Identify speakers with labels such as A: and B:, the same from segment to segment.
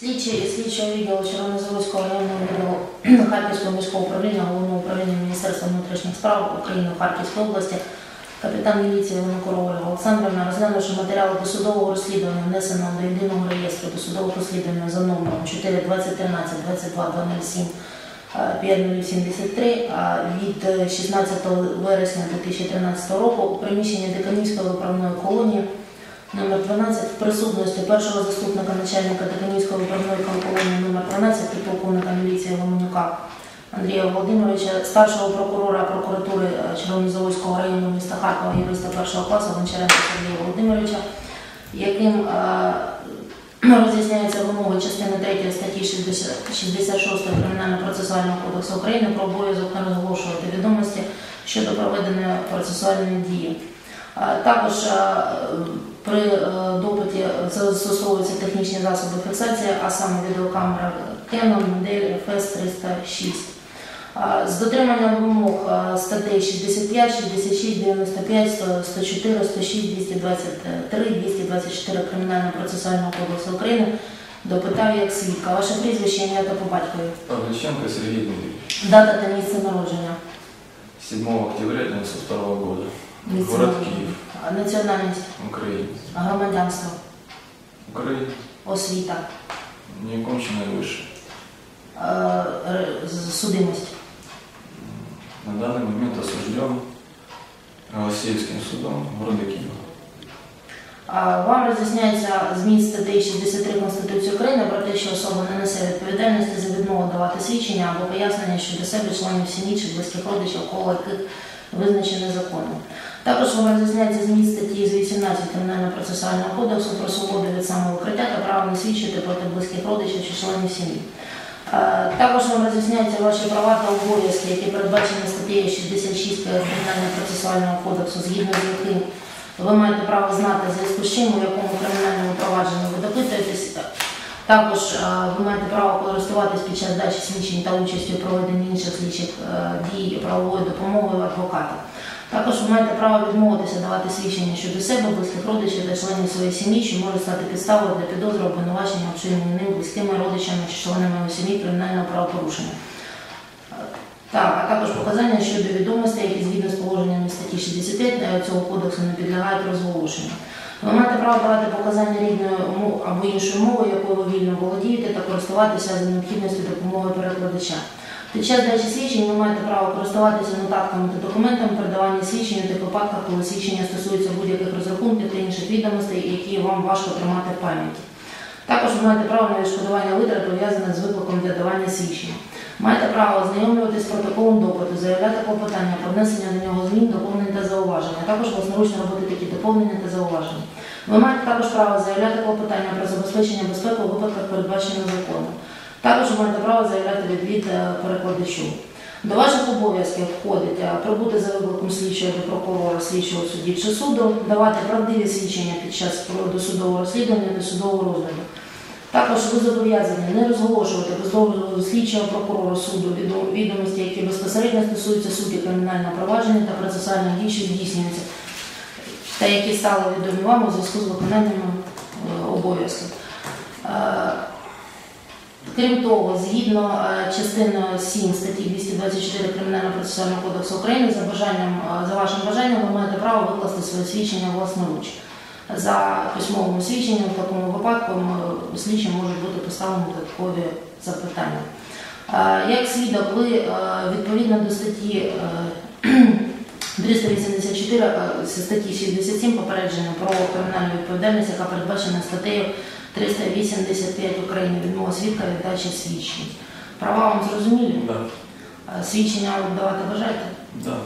A: Слідчі слідчого відділу Червонозаводського районного відділу Харківського міського управління Головного управління Міністерства внутрішніх справ України в Харківській області, капітан міліції Винокурова Ольга Олександрівна, розглянувши матеріали досудового розслідування, внесеного до єдиного реєстру досудового розслідування за номером 4 2013 22 207 5073 а від 16 вересня 2013 року у приміщенні Деканівської виправної колонії номер 12 в присутності першого заступника начальника Деканівської виправної колонії номер 12 підполковника міліції Ломанюка Андрія Володимировича, старшого прокурора прокуратури е, Червонозаводського району міста Харкова, юриста першого класу Гончаренка Сергія Володимировича, яким е, роз'ясняється вимоги частини 3 статті 66 Кримінально-процесуального кодексу України про обов'язок не розголошувати відомості щодо проведеної процесуальної дії. Також при е, допиті застосовуються технічні засоби фіксації, а саме відеокамера Canon модель FS306. З дотриманням вимог статей 65, 66, 95, 104, 106, 223, 224 Кримінально-процесуального кодексу України допитав як свідка. Ваше прізвище, ім'я та по батькові.
B: Павличенко Сергей Дмитриевич.
A: Дата та місце народження.
B: 7 октября 1992 года. Город.
A: А, Національність,
B: Украина.
A: громадянство,
B: Украина.
A: освіта,
B: Неоконченное выше.
A: е, ре- судимость.
B: На данный момент осужден Голосеевским судом города Киева.
A: А Вам роз'ясняється зміст статей 63 Конституції України про те, що особа не несе відповідальності за відмову давати свідчення або пояснення щодо себе членів сім'ї чи близьких родичів, коло яких визначене законом. Також вам роз'ясняється зміст статті з 18 Кримінально-процесуального кодексу про свободу від самовикриття та право не свідчити проти близьких родичів чи членів сім'ї. Е, Також вам роз'ясняються ваші права та обов'язки, які передбачені статтею 66 Кримінально-процесуального кодексу, згідно з яким ви маєте право знати в зв'язку з чим, у якому кримінальному провадженні ви допитуєтесь. Також е, ви маєте право користуватись під час дачі свідчень та участі у проведенні інших слідчих е, дій правової допомоги адвоката. Також ви маєте право відмовитися давати свідчення щодо себе, близьких родичів та членів своєї сім'ї, що може стати підставою для підозри обвинувачення ним близькими родичами чи членами сім'ї кримінального правопорушення. Так, а також показання щодо відомостей, які згідно з положеннями статті 65 е, цього кодексу не підлягають розголошенню. Ви маєте право давати показання рідною або іншою мовою, якою ви вільно володієте, та користуватися за необхідністю допомоги перекладача. Під час дачі свідчень ви маєте право користуватися нотатками та документами передавання свідчень у тих випадках, коли свідчення стосується будь-яких розрахунків та інших відомостей, які вам важко тримати в пам'яті. Також ви маєте право на відшкодування витрат, пов'язаних з викликом для давання свідчення. Маєте право ознайомлюватись з протоколом допиту, заявляти клопотання про внесення до нього змін, доповнень та зауваження, а також власноручно робити такі доповнення та зауваження. Ви маєте також право заявляти клопотання про забезпечення безпеки у випадках, передбачених законом. Також маєте право заявляти відвід е, перекладачу. До ваших обов'язків входить е, прибути за викликом слідчого до прокурора, слідчого судді чи суду, давати правдиві свідчення під час досудового розслідування, досудового розгляду. Також ви зобов'язані не розголошувати без дозволу слідчого прокурора суду відомості, які безпосередньо стосуються суті кримінального провадження та процесуальних дій, що здійснюються, та які стали відомі вам у зв'язку з виконанням е, обов'язків. Крім того, згідно е, частиною 7 статті 224 Кримінального процесуального кодексу України, за бажанням е, за вашим бажанням ви маєте право викласти своє свідчення власноруч. За письмовим свідченням в такому випадку м, слідчим можуть бути поставлені додаткові запитання. Е, Як свідок, ви відповідно до статті е, 384 е, статті 67 попередження про кримінальну відповідальність, яка передбачена статтею 385 України відмова свідка від дачі свідчень. Права вам зрозумілі?
B: Да.
A: Е, Свідчення ви давати бажаєте?
B: Да.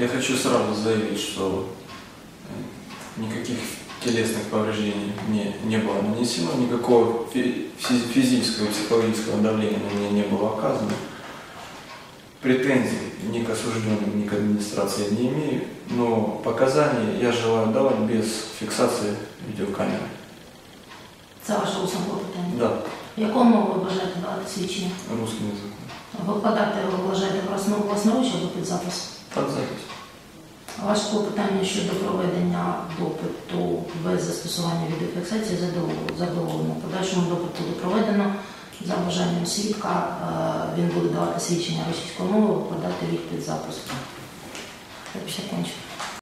B: Я хочу сразу заявить, что э, никаких телесных повреждений мне не было нанесено, никакого фи- фи- физического и психологического давления на меня не было оказано. Претензий ни к осужденным, ни к администрации я не имею, но показания я желаю давать без фиксации видеокамеры.
A: Це ваше усне клопотання.
B: Да,
A: Якому ви бажаєте давати свідчення?
B: русским языком.
A: Викладати ви бажаєте власну- власноруч або під запис?
B: Под запись.
A: Ваше клопотання щодо проведення допиту без застосування відеофіксації задоволено. задоволено. В Подальшому допит буде проведено за бажанням свідка. е, Він буде давати свідчення російською мовою, подати їх під запуск. Так, все кончено.